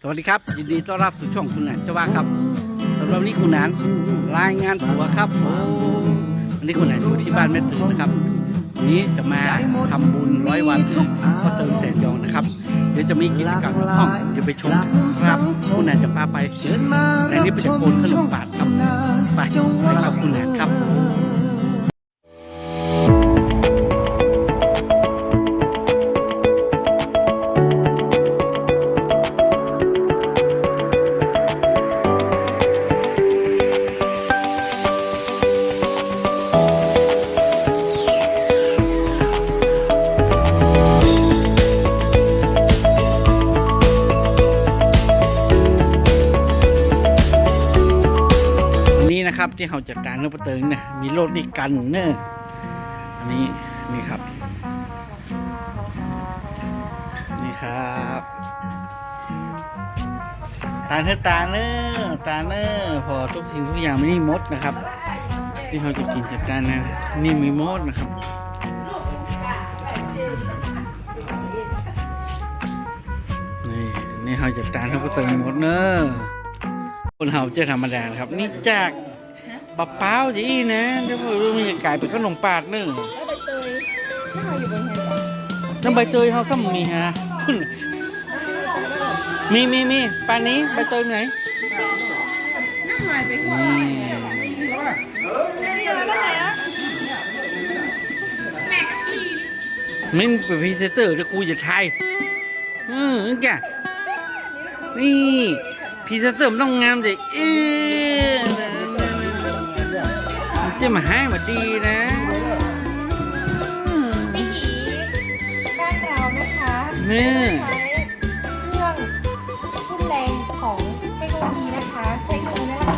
สวัสดีครับ ยินดีต้อนรับสู่ช่องคุณหนานเจ้าว่าครับสำหรับวันนี้คุณหนานรายงานตัวครับผมวันนี้คุณหนานอยู่ที่บ้านแม่ตื่นนะครับวันนี้จะมาทำบุญร้อยวันให้พ่อเติงแสนยองนะครับ เดี๋ยวจะมีกิจกรรมในห้องเดี๋ยวไปชมกันครับคุณหนานจะพาไปในนี้ไปจะโกนขนมปาดครับไปไปกับคุณหนานครับ นะครับที่เขาจัดการเรื่อประเติงเนี่ยมีโรดนี่กันเนอะอันนี้นี่ครับ นี่ครับตาเธอตาเนอะตาเนอะพอทุกสิ่งทุกอย่างไม่นี่มดนะครับ ที่เขาจะกินจัดการนะนี่มีมดนะครับนี่นี่เขาจัดการเขาประเติงมดเนอะคนเฮาจะธรรมดาครับ นี่จาก บะเป้าจีนะเดี๋ยวผมมันจะกลายเป็นขนมปาดเนึงแล้วใบเตยถ้าเราอยู่บนแฮนด์บอร์ดน้ำใบเตยเขาซ้ำมีฮะคุณมีมีมีปานนี้ใบเตยไหนนั่งหายไปหัวนี่ไม่เป็นพรีเซนเตอร์จะคุยจะไทยอืมนี่แกนี่พรีเซนเตอร์มันต้องงามใจเออมัน จะมาให้มาดีนะอืมวิถีบ้านเรานะคะนี่ใช้เครื่องทุ่นแรงของเทคโนโลยีนะคะเทคโนโลยีนี่แหละค่ะ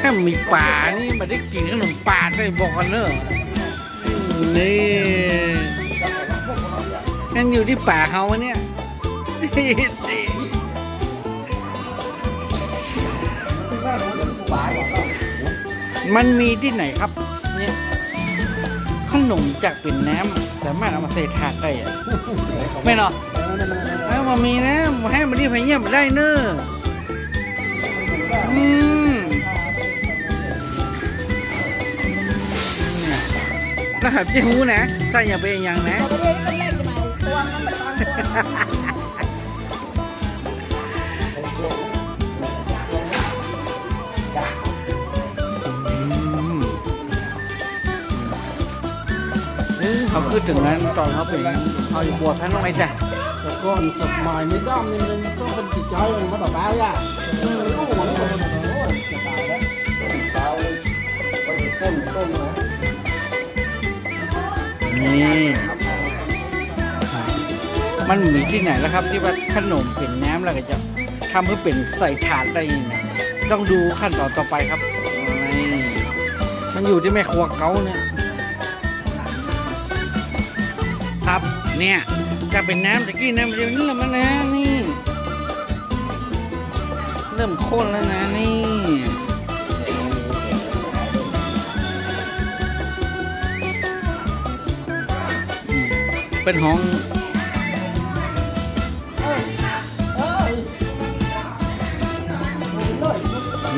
ถ้ามีป่านี่มาได้กินขนมป่าได้บอกกันเนอะนี่นั่นอยู่ที่ป่าเขาเนี่ยมันมีที่ไหนครับ ขนมจากเป็นน้ำสามารถเอามาใส่ถาดได้อะไม่เนาะเอามามีนะมาให้มาที่พะเงียบได้เนอะอืมนะครับจะหูนะ ใส่อย่างเป็นอย่างนะเราไม่ได้เป็นแรกจะมาตัวน้ำมันตอน เขาคือถึงนั้นตอนเขาเป็นเขาอยู่บวชท่านต้องไอ้จ้ะแต่ก่อนสมัยไม่ด้อมนี่มันต้องเป็นจิตใจมันมาต่อไปอะเออโอ้หจะตายแล้วเลยต้นต้นนะนี่มันมีที่ไหนแล้วครับ ที่ว่าขนมเป็นน้ำแล้วก็จะทำเพื่อเป็นใส่ถาดได้ยังไงต้องดูขั้นตอนต่อไปครับ มันอยู่ที่แม่ครัวเขาเนี่ย เนี่ยจะเป็นน้ำตะกี้น้ำเดียวนี่แหละมันนะนี่ เริ่มข้นแล้วนะนี่เป็นห้อง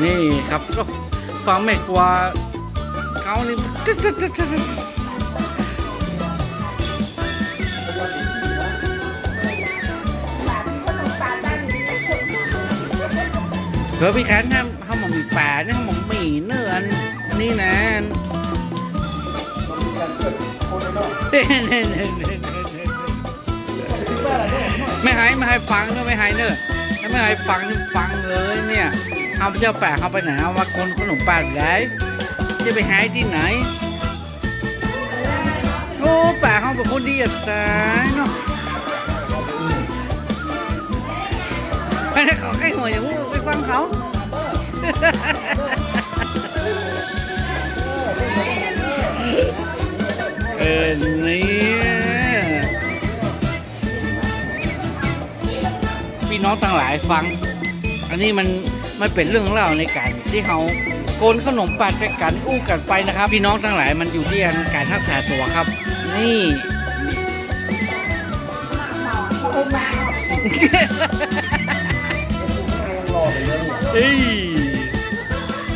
นี่ครับก็ฟังแม่กว่าเขานี่ เฮ้ยพี่ขันห้ามห้ามมองมีป่าเนี่ยห้ามมองหมี่เนื้ออันนี่นะมันมีการเกิดคนเนาะไม่ให้ไม่ให้ฟังเนอะไม่ให้เนอะถ้าไม่ให้ฟังฟังเลยเนี่ยเอาเจ้าป่าเขาไปไหนเอามาคนขนมป่าไหนจะไปหายที่ไหนโอ้ป่าเขาเป็นคนดีอะตายเนาะ ไม่ได้เขาแค่หัวอย่างงูไปฟังเขาเเออเนี่ยพี่น้องทั้งหลายฟัง อันนี้มันมันเป็นเรื่องเล่าในการที่เขาโกนขนมปัดไปกันอู้กันไปนะครับ พี่น้องทั้งหลายมันอยู่ที่การรักษาตัวครับ นี่ เฮ้ย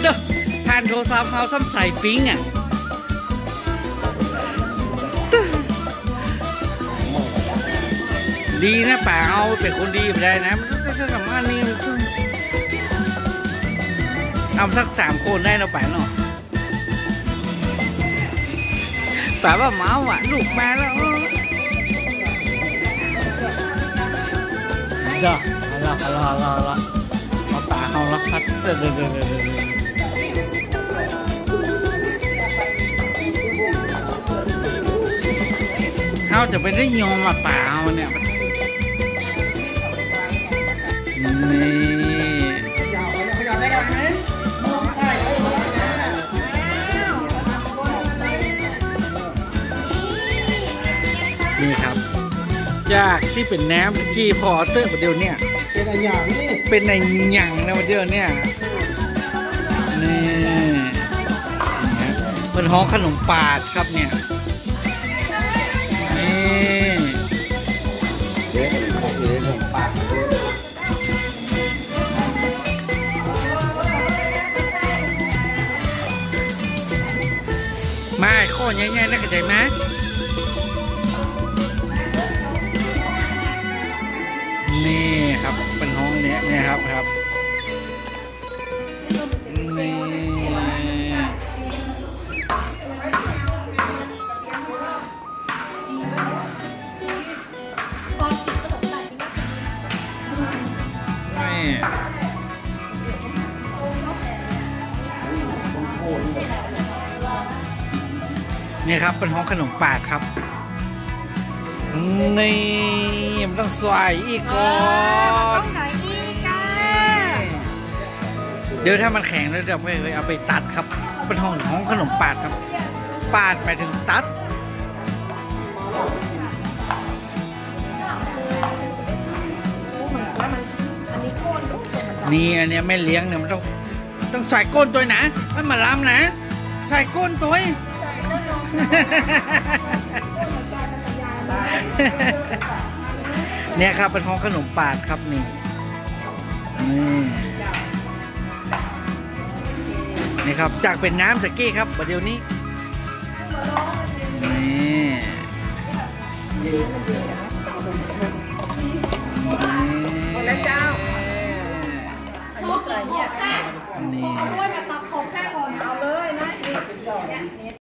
เด้อผ่านโทรศัพท์เขาซ้ำใส่ปิ๊งอะดีนะป่าเอาเป็นคนดีไปได้นะมันต้องสามารถนี่เอาสักสามคนได้นะป่าเนาะป่าว่าเมาอะลูกมาแล้วเด้อเอาละเอาละเอาละเอาละเอาป่า เขาจะไปได้ยอมมาป่าเนี่ยนี่นี่ครับ จากที่เป็นแหนมที่พอเตอร์ประเดี๋ยวเนี่ย อย่างนี้เป็นในหยังนะประเดี๋ยวเนี่ยนี่เป็นห้องขนมปาดครับเนี่ยนี่เดี๋ยวเดี๋ยวผมปากมาข้อใหญ่ๆนะเข้าใจไหม นี่ครับเป็นห้องขนมปาดครับ นี่มันต้องใส่อีกก่อต้อนงไหนอีกอะเดี๋ยวถ้ามันแข็งแล้วเดี๋ยวไปเอาไปตัดครับ เป็นห้องห้องขนมปาดครับ ปาดไปถึงตัดนี่อันเนี้ยแม่เลี้ยงเนี่ยมันต้อง ต้องใส่ก้นตัวนะไม่มาล้ำนะ ใส่ก้นตัวเนี่ยครับเป็นห้องขนมปาดครับนี่นี่นี่ครับจากเป็นน้ำตะกี้ครับประเดี๋ยวนี้นี่ นี่ เอาด้วยมาตัดผมแค่ก่อนเอาเลยนะเย